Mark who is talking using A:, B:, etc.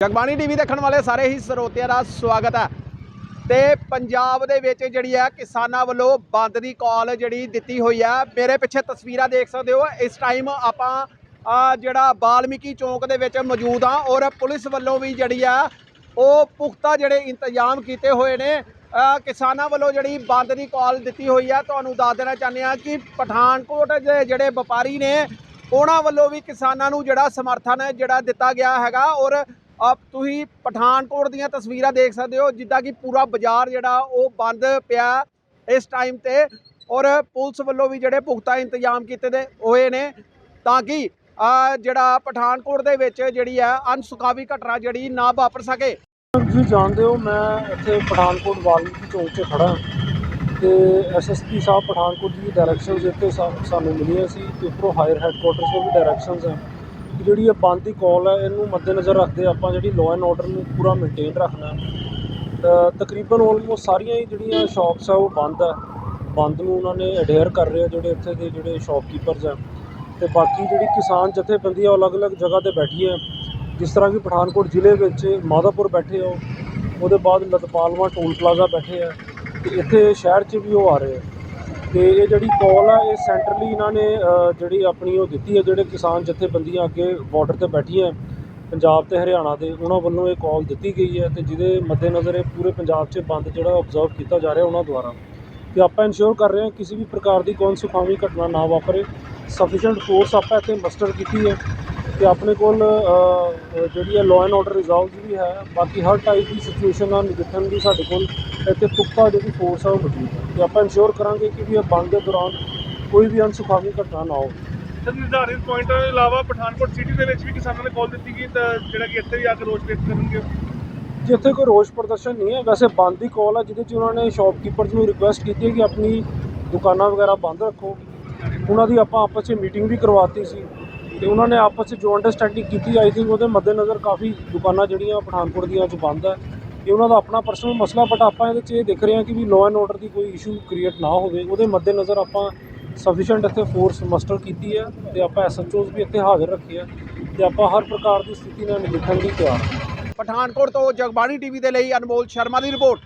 A: Jagbani TV ਦੇਖਣ ਵਾਲੇ ਸਾਰੇ ਹੀ ਸਰੋਤਿਆਂ ਦਾ ਸਵਾਗਤ ਹੈ। ਤੇ ਪੰਜਾਬ ਦੇ ਵਿੱਚ ਜਿਹੜੀ ਹੈ ਕਿਸਾਨਾਂ ਵੱਲੋਂ ਬੰਦ ਦੀ ਕਾਲ ਜਿਹੜੀ ਦਿੱਤੀ ਹੋਈ ਹੈ। ਮੇਰੇ ਪਿੱਛੇ ਤਸਵੀਰਾਂ ਦੇਖ ਸਕਦੇ ਹੋ। ਇਸ ਟਾਈਮ ਆਪਾਂ ਜਿਹੜਾ ਬਾਲਮੀਕੀ ਚੌਂਕ ਦੇ ਵਿੱਚ ਮੌਜੂਦ ਹਾਂ ਔਰ ਪੁਲਿਸ ਵੱਲੋਂ ਵੀ ਜਿਹੜੀ ਆ ਉਹ ਪੁਖਤਾ ਜਿਹੜੇ ਇੰਤਜ਼ਾਮ ਕੀਤੇ ਹੋਏ ਨੇ। ਕਿਸਾਨਾਂ ਵੱਲੋਂ ਜਿਹੜੀ ਬੰਦ ਦੀ ਕਾਲ ਦਿੱਤੀ ਹੋਈ ਹੈ। ਤੁਹਾਨੂੰ ਦੱਸ ਦੇਣਾ ਚਾਹੁੰਦੇ ਹਾਂ ਕਿ ਪਠਾਨਕੋਟ ਦੇ ਜਿਹੜੇ ਵਪਾਰੀ ਨੇ, ਉਹਨਾਂ ਵੱਲੋਂ ਵੀ ਕਿਸਾਨਾਂ ਨੂੰ ਜਿਹੜਾ ਸਮਰਥਨ ਜਿਹੜਾ ਦਿੱਤਾ ਗਿਆ ਹੈਗਾ ਔਰ ਆਪ ਤੁਸੀਂ ਪਠਾਨਕੋਟ ਦੀਆਂ ਤਸਵੀਰਾਂ ਦੇਖ ਸਕਦੇ ਹੋ, ਜਿੱਦਾਂ ਕਿ ਪੂਰਾ ਬਾਜ਼ਾਰ ਜਿਹੜਾ ਉਹ ਬੰਦ ਪਿਆ ਇਸ ਟਾਈਮ ਤੇ ਔਰ ਪੁਲਿਸ ਵੱਲੋਂ ਵੀ ਜਿਹੜੇ ਪੁਖਤਾ ਇੰਤਜ਼ਾਮ ਕੀਤੇ ਦੇ ਹੋਏ ਨੇ ਤਾਂ ਕਿ ਜਿਹੜਾ ਪਠਾਨਕੋਟ ਦੇ ਵਿੱਚ ਜਿਹੜੀ ਹੈ ਅਨਸੁਖਾਵੀ ਘਟਨਾ ਜਿਹੜੀ ਨਾ ਵਾਪਰ ਸਕੇ।
B: ਤੁਸੀਂ ਜਾਣਦੇ ਹੋ, ਮੈਂ ਇੱਥੇ ਪਠਾਨਕੋਟ ਵਾਲਮੀਕੀ ਚੌਂਕ 'ਚ ਖੜਾ ਤੇ ਐਸਐਸਪੀ ਸਾਹਿਬ ਪਠਾਨਕੋਟ ਦੀ ਡਾਇਰੈਕਸ਼ਨਸ ਇੱਥੇ ਸਾਨੂੰ ਮਿਲੀਆਂ ਸੀ, ਤੇ ਉੱਪਰੋਂ ਹਾਇਰ ਹੈੱਡਕੁਆਟਰਸ ਤੋਂ ਵੀ ਡਾਇਰੈਕਸ਼ਨਸ ਹੈ ਜਿਹੜੀ ਇਹ ਬੰਦ ਦੀ ਕਾਲ ਹੈ, ਇਹਨੂੰ ਮੱਦੇਨਜ਼ਰ ਰੱਖਦੇ ਆਪਾਂ ਜਿਹੜੀ ਲਾਅ ਐਂਡ ਆਰਡਰ ਨੂੰ ਪੂਰਾ ਮੇਨਟੇਨ ਰੱਖਣਾ ਤਕਰੀਬਨ ਆਲਮੋਸਟ ਸਾਰੀਆਂ ਹੀ ਜਿਹੜੀਆਂ ਸ਼ਾਪਸ ਆ, ਉਹ ਬੰਦ ਹੈ। ਬੰਦ ਨੂੰ ਉਹਨਾਂ ਨੇ ਅਡੇਅਰ ਕਰ ਰਹੇ ਆ ਜਿਹੜੇ ਇੱਥੇ ਦੇ ਜਿਹੜੇ ਸ਼ਾਪਕੀਪਰਸ ਆ। ਤੇ ਬਾਕੀ ਜਿਹੜੀ ਕਿਸਾਨ ਜਥੇਬੰਦੀ ਜਥੇਬੰਦੀਆਂ ਉਹ ਅਲੱਗ-ਅਲੱਗ ਜਗ੍ਹਾ ਤੇ ਬੈਠੀ ਬੈਠੀਆਂ ਜਿਸ ਤਰ੍ਹਾਂ ਕਿ ਪਠਾਨਕੋਟ ਜ਼ਿਲ੍ਹੇ ਵਿੱਚ ਮਾਧਾਪੁਰ ਬੈਠੇ ਹੋ ਉਹਦੇ ਬਾਅਦ ਲਤਪਾਲਵਾ ਟੋਲ ਪਲਾਜ਼ਾ ਬੈਠੇ ਆ। ਤੇ ਇੱਥੇ ਸ਼ਹਿਰ 'ਚ ਵੀ ਉਹ ਆ ਰਹੇ ਆ। ਤੇ ਇਹ ਜਿਹੜੀ ਕਾਲ ਆ, ਇਹ ਸੈਂਟਰਲੀ ਇਹਨਾਂ ਨੇ ਜਿਹੜੀ ਆਪਣੀ ਉਹ ਦਿੱਤੀ ਹੈ ਜਿਹੜੇ ਕਿਸਾਨ ਜਥੇਬੰਦੀਆਂ ਅੱਗੇ ਬਾਰਡਰ ਤੇ ਬੈਠੀਆਂ ਪੰਜਾਬ ਤੇ ਹਰਿਆਣਾ ਦੇ, ਉਹਨਾਂ ਵੱਲੋਂ ਇਹ ਕਾਲ ਦਿੱਤੀ ਗਈ ਹੈ ਤੇ ਜਿਹਦੇ ਮੱਦੇਨਜ਼ਰ ਇਹ ਪੂਰੇ ਪੰਜਾਬ 'ਚ ਬੰਦ ਜਿਹੜਾ ਆਬਜ਼ਰਵ ਕੀਤਾ ਜਾ ਰਿਹਾ ਉਹਨਾਂ ਦੁਆਰਾ। ਤੇ ਆਪਾਂ ਇਨਸ਼ੋਰ ਕਰ ਰਹੇ ਹਾਂ ਕਿਸੇ ਵੀ ਪ੍ਰਕਾਰ ਦੀ ਕੌਣ ਸੁਖਾਵੀ ਘਟਨਾ ਨਾ ਵਾਪਰੇ। ਸਫੀਸ਼ੀਐਂਟ ਫੋਰਸ ਆਪਾਂ ਇੱਥੇ ਮਸਟਰ ਕੀਤੀ ਹੈ ਤੇ ਆਪਣੇ ਕੋਲ ਜਿਹੜੀ ਹੈ ਲਾਅ ਐਂਡ ਆਰਡਰ ਰਿਜ਼ੋਲਵ ਵੀ ਹੈ ਬਾਕੀ ਹਰ ਟਾਈਪ ਦੀ ਸਿਚੁਏਸ਼ਨ ਨਾਲ ਨਿਪਟਣ ਦੀ ਸਾਡੇ ਕੋਲ ਇੱਥੇ ਪੁਖਤਾ ਜਿਹੜੀ ਫੋਰਸ ਆ ਉਹ ਮੌਜੂਦ ਹੈ। ਤੇ ਆਪਾਂ ਇਨਸ਼ੋਰ ਕਰਾਂਗੇ ਕਿ ਵੀ ਇਹ ਬੰਦ ਦੇ ਦੌਰਾਨ ਕੋਈ ਵੀ ਅਨਸੁਖਾਵੀ ਘਟਨਾ ਨਾ ਹੋਵੇ।
C: ਸਰ ਨਿਰਧਾਰਿਤ ਪੁਆਇੰਟਾਂ ਤੋਂ ਇਲਾਵਾ ਪਠਾਨਕੋਟ ਸਿਟੀ ਦੇ ਵਿੱਚ ਵੀ ਕਿਸਾਨਾਂ ਨੇ ਕਾਲ ਦਿੱਤੀ ਗਈ ਤਾਂ ਜਿਹੜਾ ਕਿ ਇੱਥੇ ਵੀ ਆ ਕੇ ਰੋਸ ਵਿਅਕਤ ਕਰਨਗੇ।
B: ਜਿੱਥੇ ਕੋਈ ਰੋਸ ਪ੍ਰਦਰਸ਼ਨ ਨਹੀਂ ਹੈ ਵੈਸੇ ਬੰਦ ਦੀ ਕਾਲ ਹੈ ਜਿਹਦੇ 'ਚ ਉਹਨਾਂ ਨੇ ਸ਼ਾਪਕੀਪਰਸ ਨੂੰ ਰਿਕੁਐਸਟ ਕੀਤੀ ਹੈ ਕਿ ਆਪਣੀ ਦੁਕਾਨਾਂ ਵਗੈਰਾ ਬੰਦ ਰੱਖੋ। ਉਹਨਾਂ ਦੀ ਆਪਾਂ ਆਪਸ 'ਚ ਮੀਟਿੰਗ ਵੀ ਕਰਵਾਤੀ ਸੀ। ਤੇ ਉਹਨਾਂ ਨੇ ਆਪਸ 'ਚ ਜੋ ਅੰਡਰਸਟੈਂਡਿੰਗ ਕੀਤੀ ਆਈ ਥਿੰਕ ਉਹਦੇ ਮੱਦੇਨਜ਼ਰ ਕਾਫੀ ਦੁਕਾਨਾਂ ਜਿਹੜੀਆਂ ਪਠਾਨਕੋਟ ਦੀਆਂ ਅੱਜ ਬੰਦ ਹੈ। ਇਹ ਉਹਨਾਂ ਦਾ ਆਪਣਾ ਪਰਸਨਲ ਮਸਲਾ ਬਟ ਆਪਾਂ ਇਹਦੇ 'ਚ ਇਹ ਦੇਖ ਰਹੇ ਹਾਂ ਕਿ ਵੀ ਲਾਅ ਐਂਡ ਆਰਡਰ ਦੀ ਕੋਈ ਇਸ਼ੂ ਕ੍ਰੀਏਟ ਨਾ ਹੋਵੇ। ਉਹਦੇ ਮੱਦੇਨਜ਼ਰ ਆਪਾਂ ਸਫੀਸ਼ੀਐਂਟ ਇੱਥੇ ਫੋਰਸ ਮਸਟਰ ਕੀਤੀ ਹੈ ਤੇ ਆਪਾਂ ਐਸਐਚਓਜ਼ ਵੀ ਇੱਥੇ ਹਾਜ਼ਰ ਰੱਖੇ ਆ ਤੇ ਆਪਾਂ ਹਰ ਪ੍ਰਕਾਰ ਦੀ ਸਥਿਤੀ ਨਾਲ ਨਿਪਟਣ ਲਈ ਤਿਆਰ
A: ਪਠਾਨਕੋਟ ਤੋਂ ਜਗਬਾਣੀ ਟੀਵੀ ਦੇ ਲਈ ਅਨਮੋਲ ਸ਼ਰਮਾ ਦੀ ਰਿਪੋਰਟ।